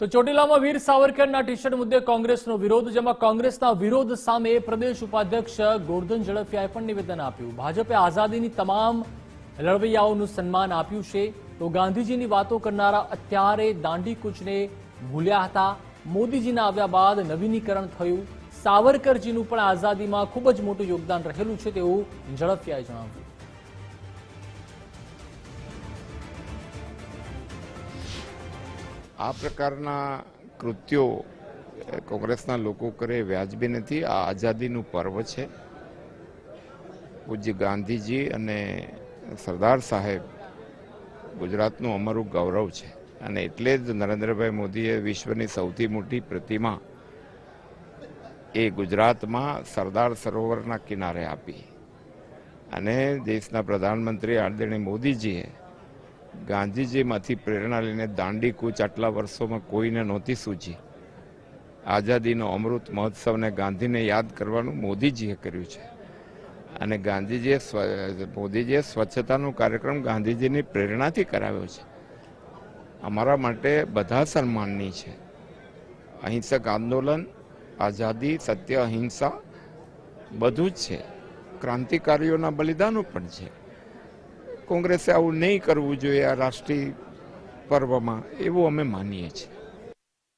તો ચોટીલામાં વીર સાવરકરના T shirt મુદ્દે કોંગ્રેસનો વિરોધ, જેમાં કોંગ્રેસના વિરોધ સામે પ્રદેશ ઉપાધ્યક્ષ ગોરધન ઝડફિયાએ પણ નિવેદન આપ્યું. ભાજપે આઝાદીની તમામ લડવૈયાઓનું સન્માન આપ્યું છે. તો ગાંધીજીની વાતો કરનારા અત્યારે દાંડી કૂચને ભૂલ્યા હતા. મોદીજીના આવ્યા બાદ નવીનીકરણ થયું. સાવરકરજીનું પણ આઝાદીમાં ખૂબ જ મોટું યોગદાન રહેલું છે તેવું ઝડફિયાએ જણાવ્યું. આ પ્રકારના કૃત્યો કોંગ્રેસના લોકો કરે વ્યાજબી નથી. આ આઝાદીનું પર્વ છે. પૂજ્ય ગાંધીજી અને સરદાર સાહેબ ગુજરાતનું અમારું ગૌરવ છે. અને એટલે જ નરેન્દ્રભાઈ મોદીએ વિશ્વની સૌથી મોટી પ્રતિમા એ ગુજરાતમાં સરદાર સરોવરના કિનારે આપી. અને દેશના પ્રધાનમંત્રી આદરણીય મોદીજીએ ગાંધીજીમાંથી પ્રેરણા લઈને દાંડી કૂચ આટલા વર્ષોમાં કોઈને નહોતી સૂજી. આઝાદીનો અમૃત મહોત્સવને ગાંધીને યાદ કરવાનું મોદીજીએ કર્યું છે. અને ગાંધીજીએ મોદીજીએ સ્વચ્છતાનો કાર્યક્રમ ગાંધીજીની પ્રેરણાથી કરાવ્યો છે. અમારા માટે બધા સન્માનની છે. અહિંસક આંદોલન, આઝાદી, સત્ય, અહિંસા બધું જ છે. ક્રાંતિકારીઓના બલિદાનો પણ છે. કોંગ્રેસે આવું નહીં કરવું જોઈએ આ રાષ્ટ્રીય પર્વમાં એવું અમે માનીએ છીએ.